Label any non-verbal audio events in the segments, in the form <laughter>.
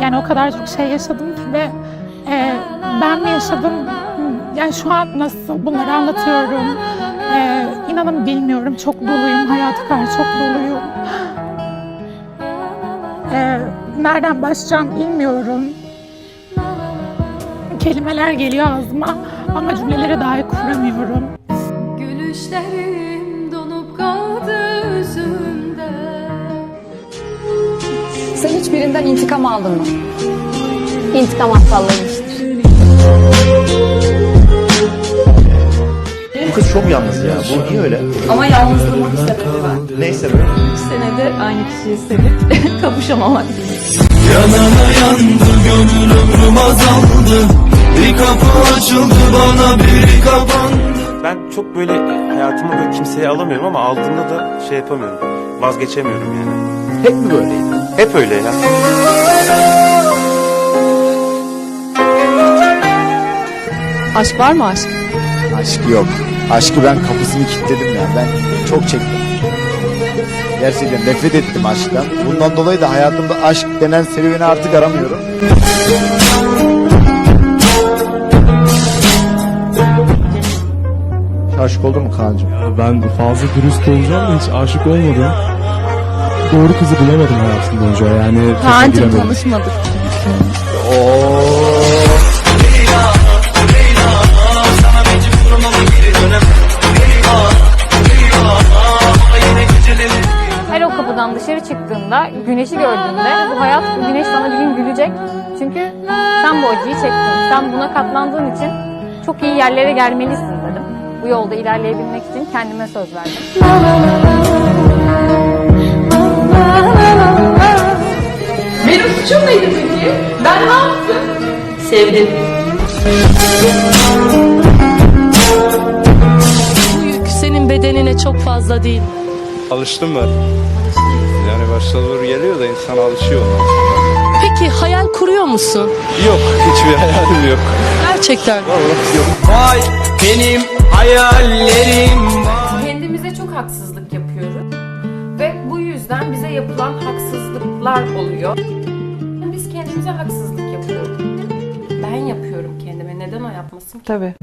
Yani o kadar çok şey yaşadım ki ve e, ben mi yaşadım? Yani şu an nasıl bunları anlatıyorum? E, inanın bilmiyorum. Çok doluyum. Hayata karşı çok doluyum. E, nereden başlayacağım bilmiyorum. Kelimeler geliyor ağzıma ama cümleleri dahi kuramıyorum. Gülüşlerim donup kaldı yüzümde Sen hiçbirinden intikam aldın mı? İntikam aptallığıymıştır. Bu kız çok yalnız ya. Bu niye öyle? Ama yalnızlığımın bir sebebi var. Neyse böyle. Bir senedir aynı kişiyi sevip <laughs> kavuşamamak. Yanana yandı gönül ömrüm azaldı Bir kapı açıldı bana biri kapandı Ben çok böyle hayatımı böyle kimseye alamıyorum ama aldığımda da şey yapamıyorum. Vazgeçemiyorum yani. Hep mi böyleydi? Hep öyle ya. Aşk var mı aşk? Aşk yok. Aşkı ben kapısını kilitledim ya. Ben çok çektim. Gerçekten nefret ettim aşktan. Bundan dolayı da hayatımda aşk denen serüveni artık aramıyorum. Aşık oldun mu Kaan'cığım? Ben fazla dürüst olacağım da hiç aşık olmadım. Doğru kızı bulamadım hayatım boyunca yani. Giremedim. tanışmadık. Her o kapıdan dışarı çıktığında, güneşi gördüğünde bu hayat, bu güneş sana bir gün gülecek. Çünkü sen bu acıyı çektin. Sen buna katlandığın için çok iyi yerlere gelmelisin dedim. Bu yolda ilerleyebilmek için kendime söz verdim. Suçum neydi peki? Ben ne yaptım? Sevdim. Bu yük senin bedenine çok fazla değil Alıştım ben. Yani başta zor geliyor da insan alışıyor. Peki hayal kuruyor musun? Yok hiçbir hayalim yok. Gerçekten Vay benim hayallerim kendimize çok haksızlık yapıyoruz ve bu yüzden bize yapılan haksızlıklar oluyor. Kendimize haksızlık yapıyoruz. Ben yapıyorum kendime. Neden o yapmasın ki? Tabii.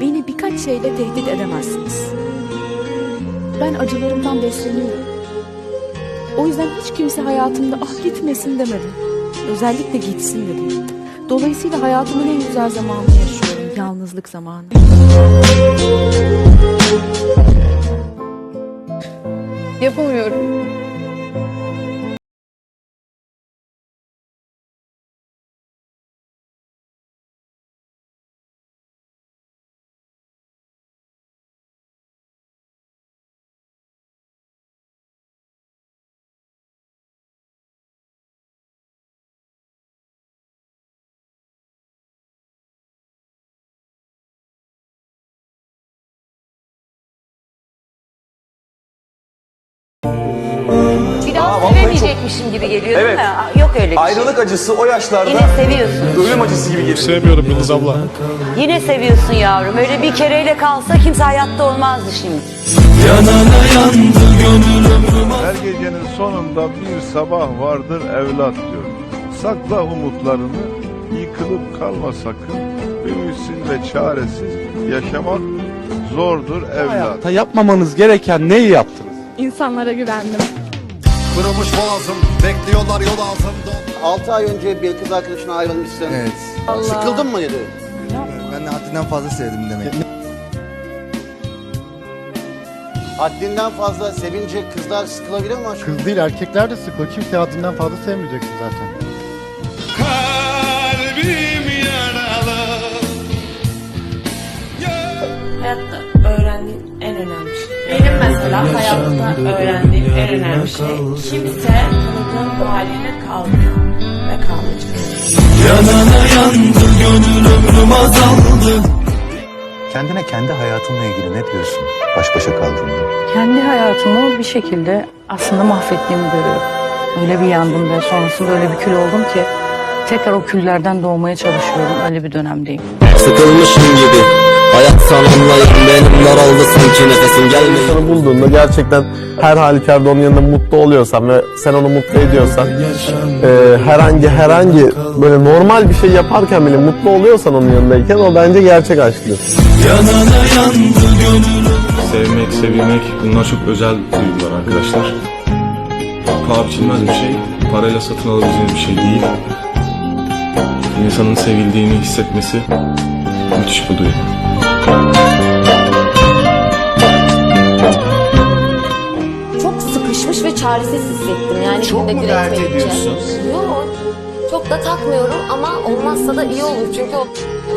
Beni birkaç şeyle tehdit edemezsiniz. Ben acılarımdan besleniyorum. O yüzden hiç kimse hayatımda ah gitmesin demedim. Özellikle gitsin dedim. Dolayısıyla hayatımın en güzel zamanını yaşıyorum. Yalnızlık zamanı. Yapamıyorum. Sevemeyecekmişim gibi geliyor Evet. Yok öyle bir şey. Ayrılık acısı o yaşlarda seviyorsun. ölüm acısı gibi geliyor. Sevmiyorum Yıldız abla. Yine seviyorsun yavrum. Öyle bir kereyle kalsa kimse hayatta olmazdı şimdi. Yanana yandı gönül ömrüm Her gecenin sonunda bir sabah vardır evlat diyor. Sakla umutlarını, yıkılıp kalma sakın. Ümitsizve çaresiz yaşamak zordur evlat. Hayatta yapmamanız gereken neyi yaptınız? İnsanlara güvendim. Kırılmış boğazım bekliyorlar yol altında 6 ay önce bir kız arkadaşına ayrılmışsın. Evet. Sıkıldın mı dedi? Ben de haddinden fazla sevdim demek. Haddinden fazla sevince kızlar sıkılabilir mi aşkım? Kız değil erkekler de sıkıyor. Kimse haddinden fazla sevmeyeceksin zaten. Kalbim yaralı Hayatta öğrendiğin en önemli. Benim mesela hayatta öğrendiğim en önemli şey. Kimse tanıdığın haline kalmıyor ve kalmayacak. Yanana yandı gönül ömrüm azaldı Kendine kendi hayatınla ilgili ne diyorsun? Baş başa kaldığında. Kendi hayatımı bir şekilde aslında mahvettiğimi görüyorum. Öyle bir yandım ve sonrasında öyle bir kül oldum ki tekrar o küllerden doğmaya çalışıyorum. Öyle bir dönemdeyim. Sıkılmışım gibi daraldı sanki nefesim gelmiyor İnsanı bulduğunda gerçekten her halükarda onun yanında mutlu oluyorsan ve sen onu mutlu ediyorsan e, herhangi herhangi böyle normal bir şey yaparken bile mutlu oluyorsan onun yanındayken o bence gerçek aşktır. Yanana yandı gönlüm Sevmek, sevilmek bunlar çok özel duygular arkadaşlar. Paha biçilmez bir şey, parayla satın alabileceğiniz bir şey değil. İnsanın sevildiğini hissetmesi müthiş bir duygu. Çaresiz hissettim yani Çok mu dert üretmedikçe. ediyorsun? Yok. Çok da takmıyorum ama olmazsa da iyi olur. Çünkü o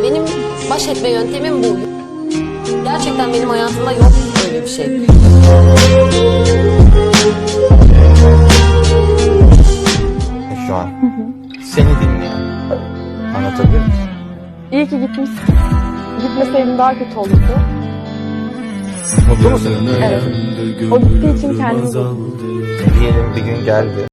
benim baş etme yöntemim bu. Gerçekten benim hayatımda yok böyle bir şey. Şu an seni dinliyorum. Anlatabiliyor musun? İyi ki gitmişsin. Gitmeseydim daha kötü olurdu. Mutlu musun? Evet. O gittiği için kendimi Diyelim bir gün geldi.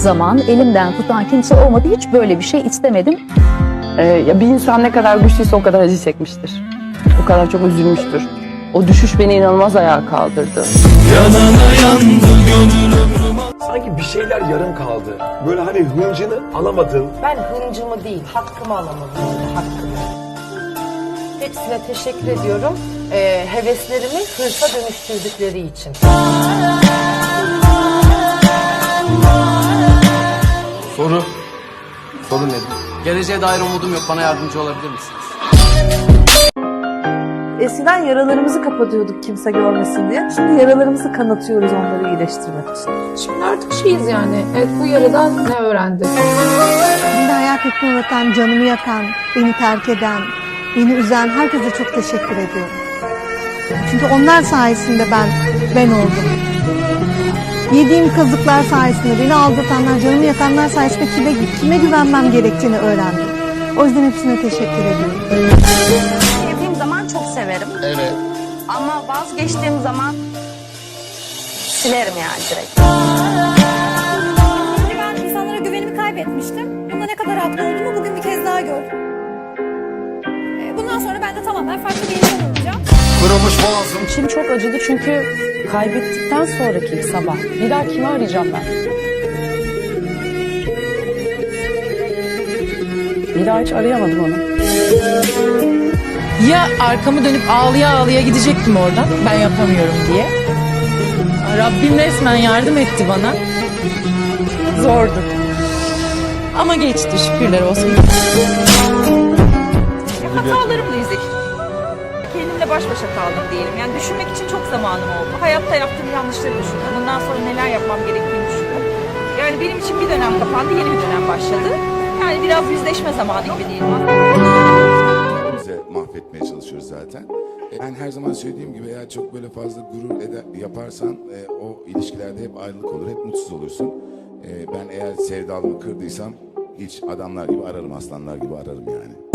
Zaman elimden tutan kimse olmadı. Hiç böyle bir şey istemedim. Ee, ya bir insan ne kadar güçlüyse o kadar acı çekmiştir. O kadar çok üzülmüştür. O düşüş beni inanılmaz ayağa kaldırdı. Yanana yandı gönlüm Sanki bir şeyler yarım kaldı. Böyle hani hıncını alamadın. Ben hıncımı değil, hakkımı alamadım. Hakkımı. Hepsine teşekkür ediyorum. Ee, heveslerimi hırsa dönüştürdükleri için. Soru. Soru nedir? Geleceğe dair umudum yok. Bana yardımcı olabilir misiniz? Eskiden yaralarımızı kapatıyorduk kimse görmesin diye. Şimdi yaralarımızı kanatıyoruz onları iyileştirmek için. Şimdi artık şeyiz yani. Evet bu yaradan ne öğrendik? Beni hayal kırıklığına uğratan, canımı yakan, beni terk eden, beni üzen herkese çok teşekkür ediyorum. Çünkü onlar sayesinde ben ben oldum. Yediğim kazıklar sayesinde, beni aldatanlar, canımı yakanlar sayesinde kime, kime güvenmem gerektiğini öğrendim. O yüzden hepsine teşekkür ediyorum. Sevdiğim zaman çok severim. Evet Ama vazgeçtiğim zaman silerim yani direkt. Ben insanlara güvenimi kaybetmiştim. Bunda ne kadar haklı olduğumu bugün bir kez daha gördüm. Bundan sonra ben de tamamen farklı bir insan olacağım. Kırılmış boğazım İçim çok acıdı çünkü kaybettikten sonraki sabah bir daha kimi arayacağım ben? Bir daha hiç arayamadım onu. Ya arkamı dönüp ağlıya ağlıya gidecektim oradan ben yapamıyorum diye. Rabbim resmen yardım etti bana. Zordu. Ama geçti şükürler olsun. Hatalarımla yüzleştim. Baş başa kaldım diyelim. Yani düşünmek için çok zamanım oldu. Hayatta yaptığım yanlışları düşündüm. Bundan sonra neler yapmam gerektiğini düşündüm. Yani benim için bir dönem kapandı, yeni bir dönem başladı. Yani biraz yüzleşme zamanı gibi diyelim bize mahvetmeye çalışıyoruz zaten. E, Ben her zaman söylediğim gibi eğer çok böyle fazla gurur eder, yaparsan e, o ilişkilerde hep ayrılık olur, hep mutsuz olursun. E, ben eğer sevdalımı kırdıysam hiç adamlar gibi ararım, aslanlar gibi ararım yani.